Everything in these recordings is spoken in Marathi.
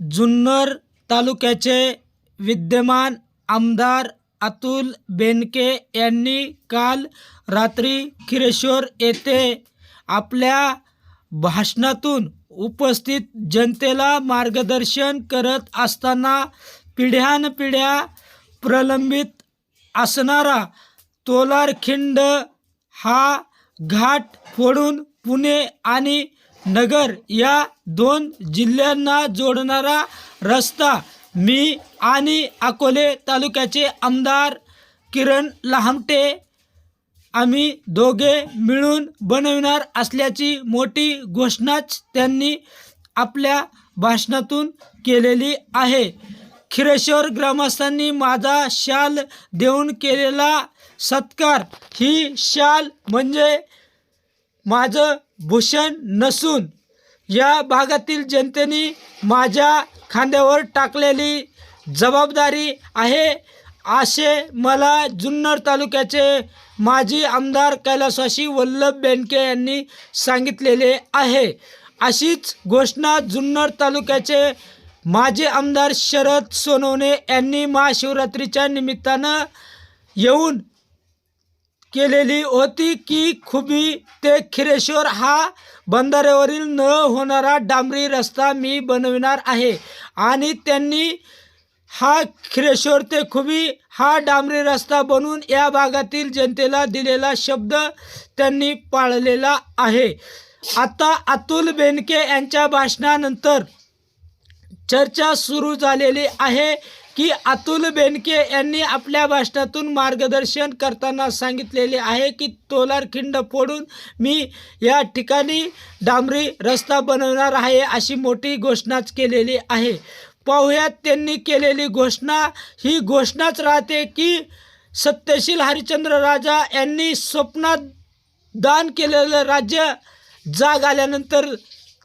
जुन्नर तालुक्याचे विद्यमान आमदार अतुल बेनके यांनी काल रात्री खिरेश्वर येथे आपल्या भाषणातून उपस्थित जनतेला मार्गदर्शन करत असताना पिढ्यानपिढ्या प्रलंबित असणारा तोलारखिंड हा घाट फोडून पुणे आणि नगर या दोन जिल्ह्यांना जोडणारा रस्ता मी आणि अकोले तालुक्याचे आमदार किरण लहामटे. आम्ही दोघे मिळून बनविणार असल्याची मोठी घोषणाच त्यांनी आपल्या भाषणातून केलेली आहे. खिरेश्वर ग्रामस्थांनी माझा शाल देऊन केलेला सत्कार. ही शाल म्हणजे माझं भूषण नसून या भागातील जनतेने माझ्या खांद्यावर टाकलेली जबाबदारी आहे. असे मला जुन्नर तालुक्याचे माजी आमदार कैलासवासी वल्लभ बेनके यांनी सांगितलेले आहे. अशीच घोषणा जुन्नर तालुक्याचे माजी आमदार शरद सोनवणे यांनी महाशिवरात्रीच्या निमित्तानं येऊन केलेली होती की खुबी ते खिरेश्वर हा बंधाऱ्यावरील न होणारा डांबरी रस्ता मी बनविणार आहे. आणि त्यांनी हा खिरेश्वर ते खुबी हा डांबरी रस्ता बनवून या भागातील जनतेला दिलेला शब्द त्यांनी पाळलेला आहे. आता अतुल बेनके यांच्या भाषणानंतर चर्चा सुरू झालेली आहे की अतुल बेनके यांनी आपल्या भाषणातून मार्गदर्शन करताना सांगितलेले आहे की तोलारखिंड फोडून मी या ठिकाणी डांबरी रस्ता बनवणार आहे अशी मोठी घोषणाच केलेली आहे. पाहुयात त्यांनी केलेली घोषणा. ही घोषणाच राहते की सत्यशील हरिचंद्र राजा यांनी स्वप्नात दान केलेलं राज्य जाग आल्यानंतर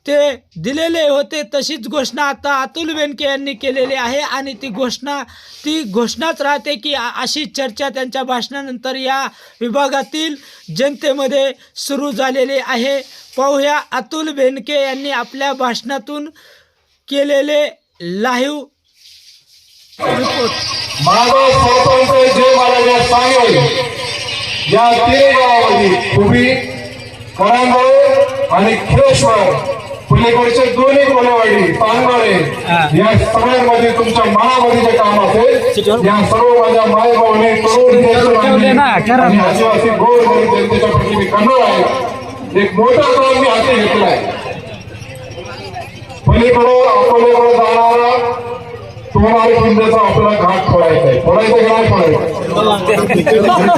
ते दिलेले होते तशीच घोषणा आता अतुल बेनके यांनी केलेली आहे आणि ती घोषणा ती घोषणाच राहते की अशी चर्चा त्यांच्या भाषणानंतर या विभागातील जनतेमध्ये सुरू झालेली आहे. पाहूया अतुल बेनके यांनी आपल्या भाषणातून केलेले लाईव्ह रिपोर्ट. माझे सरपंच जे मला सांगेल या तीन गावामध्ये खुबी करंगोळ आणि खिरेश्वर पलीकडचे दोन्ही कोलेवाडी पानगळे या सगळ्यांमध्ये तुमच्या मनामध्ये जे काम असेल या सर्व माझ्या माय भाऊने तरुण आदिवासी गोर गरीब जनतेच्या प्रती मी करणार आहे. एक मोठा काम मी हाती घेतलाय पलीकडं अकोल्याकडे जाणारा तुम्हाला पिंड्याचा आपला घाट फोडायचा आहे. फोडायचं की नाही फोडायचं?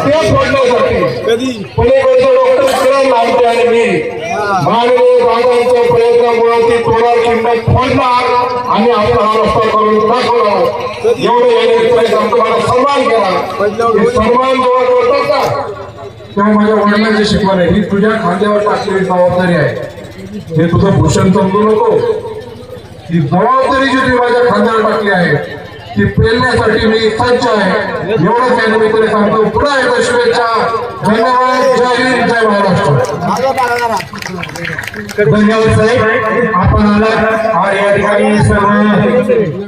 ते फोडण्यासाठी. पलीकडचे डॉक्टर किरण लांबटे आणि मी. माननीय दादांच्या प्रयत्नामुळे ती तोलार किंमत फोडणार आणि आपला हा रस्ता करून दाखवणार. एवढं येण्याचे तुम्हाला सन्मान केला सन्मान जेव्हा करतात का? तेव्हा माझ्या वडिलांची शिकवण आहे. ही तुझ्या खांद्यावर टाकलेली जबाबदारी आहे. हे तुझं भूषण समजू नको. ही जबाबदारी जी तुम्ही माझ्या खांद्यावर टाकली आहे ती पेलण्यासाठी मी सज्ज आहे. एवढंच मी तरी सांगतो. पुन्हा एकदा शुभेच्छा. धन्यवाद जय हिंद जय महाराष्ट्र. धन्यवाद साहेब. आपण आला या ठिकाणी सर्व